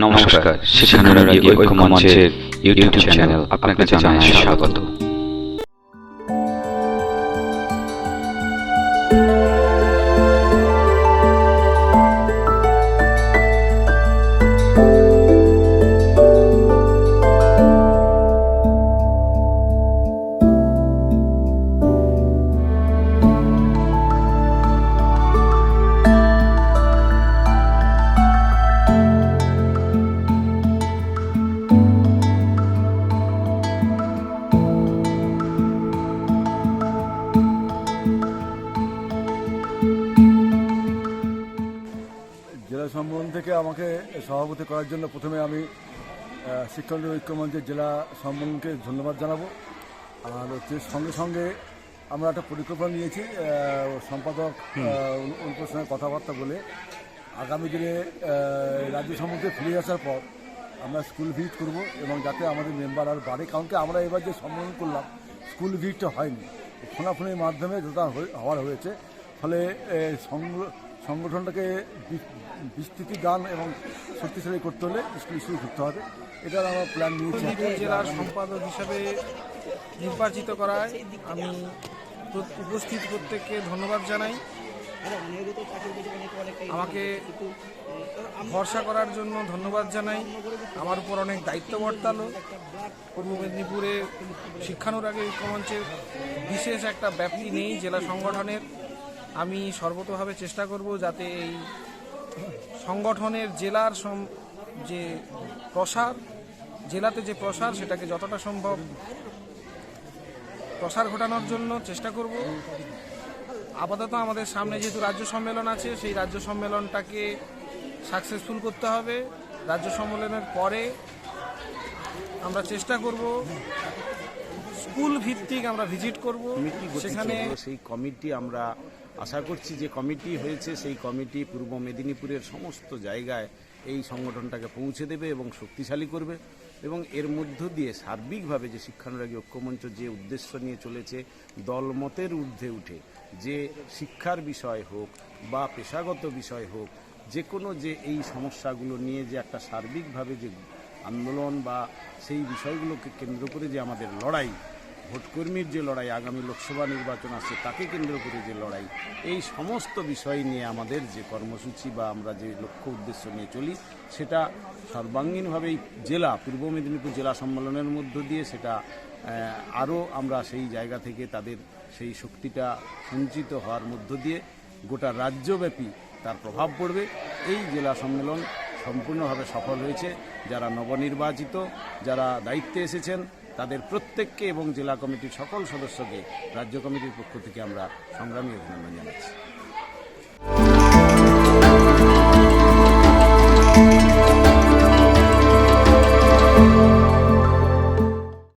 নমস্কার শিক্ষানুরাগী ঐক্য মঞ্চের ইউটিউব চ্যানেল। আপনাকে জানাই স্বাগত। থেকে আমাকে সভাপতি করার জন্য প্রথমে আমি শিক্ষানুরাগী ঐক্যমঞ্চের জেলা সম্মেলনকে ধন্যবাদ জানাব। আর হচ্ছে সঙ্গে সঙ্গে আমরা একটা পরিকল্পনা নিয়েছি সম্পাদক অনুপের সঙ্গে কথাবার্তা বলে আগামী দিনে রাজ্য সম্বন্ধে ফিরে আসার পর আমরা স্কুল ভিজিট করব এবং যাতে আমাদের মেম্বার আর বাড়ে। কারণ কি আমরা এবার যে সম্মেলন করলাম স্কুল ভিজিটটা হয়নি। ফোনাফোনির মাধ্যমে যথা হওয়ার হয়েছে। ফলে এ, সংগ- সংগঠনটাকে বিস্তৃতি দান এবং শক্তিশালী করতে হলে স্কুল স্কুল ঘুরতে হবে। এটার আমার প্ল্যান নিয়েছি। জেলার সম্পাদক হিসাবে নির্বাচিত করায় আমি উপস্থিত প্রত্যেককে ধন্যবাদ জানাই। আমাকে ভরসা করার জন্য ধন্যবাদ জানাই। আমার উপর অনেক দায়িত্ব বর্তালো। পূর্ব মেদিনীপুরে শিক্ষানুরাগী ঐক্যমঞ্চের বিশেষ একটা ব্যাপ্তি নেই জেলা সংগঠনের। আমি সর্বতভাবে চেষ্টা করব যাতে এই সংগঠনের জেলার যে প্রসার জেলাতে যে প্রসার সেটাকে যতটা সম্ভব প্রসার ঘটানোর জন্য চেষ্টা করব। আপাতত আমাদের সামনে যেহেতু রাজ্য সম্মেলন আছে সেই রাজ্য সম্মেলনটাকে সাকসেসফুল করতে হবে। রাজ্য সম্মেলনের পরে আমরা চেষ্টা করব স্কুল ভিত্তিক আমরা ভিজিট করব। সেখানে সেই কমিটি আমরা আশা করছি যে কমিটি হয়েছে, সেই কমিটি পূর্ব মেদিনীপুরের সমস্ত জায়গায় এই সংগঠনটাকে পৌঁছে দেবে এবং শক্তিশালী করবে এবং এর মধ্য দিয়ে সার্বিকভাবে যে শিক্ষানুরাগী ঐক্যমঞ্চ যে উদ্দেশ্য নিয়ে চলেছে, দলমতের ঊর্ধ্বে উঠে যে শিক্ষার বিষয় হোক বা পেশাগত বিষয় হোক, যে কোনো যে এই সমস্যাগুলো নিয়ে যে একটা সার্বিকভাবে যে আন্দোলন বা সেই বিষয়গুলোকে কেন্দ্র করে যে আমাদের লড়াই ভোটকর্মীর যে লড়াই, আগামী লোকসভা নির্বাচন আসছে, তাকে কেন্দ্র করে যে লড়াই, এই সমস্ত বিষয় নিয়ে আমাদের যে কর্মসূচি বা আমরা যে লক্ষ্য উদ্দেশ্য নিয়ে চলি, সেটা সর্বাঙ্গীনভাবেই জেলা, পূর্ব মেদিনীপুর জেলা সম্মেলনের মধ্য দিয়ে সেটা আরও আমরা সেই জায়গা থেকে তাদের সেই শক্তিটা সঞ্চিত হওয়ার মধ্য দিয়ে গোটা রাজ্যব্যাপী তার প্রভাব পড়বে। এই জেলা সম্মেলন সম্পূর্ণভাবে সফল হয়েছে। যারা নবনির্বাচিত, যারা দায়িত্বে এসেছেন তাদের প্রত্যেককে এবং জেলা কমিটির সকল সদস্যকে রাজ্য কমিটির পক্ষ থেকে আমরা সংগ্রামী অভিনন্দন জানাচ্ছি।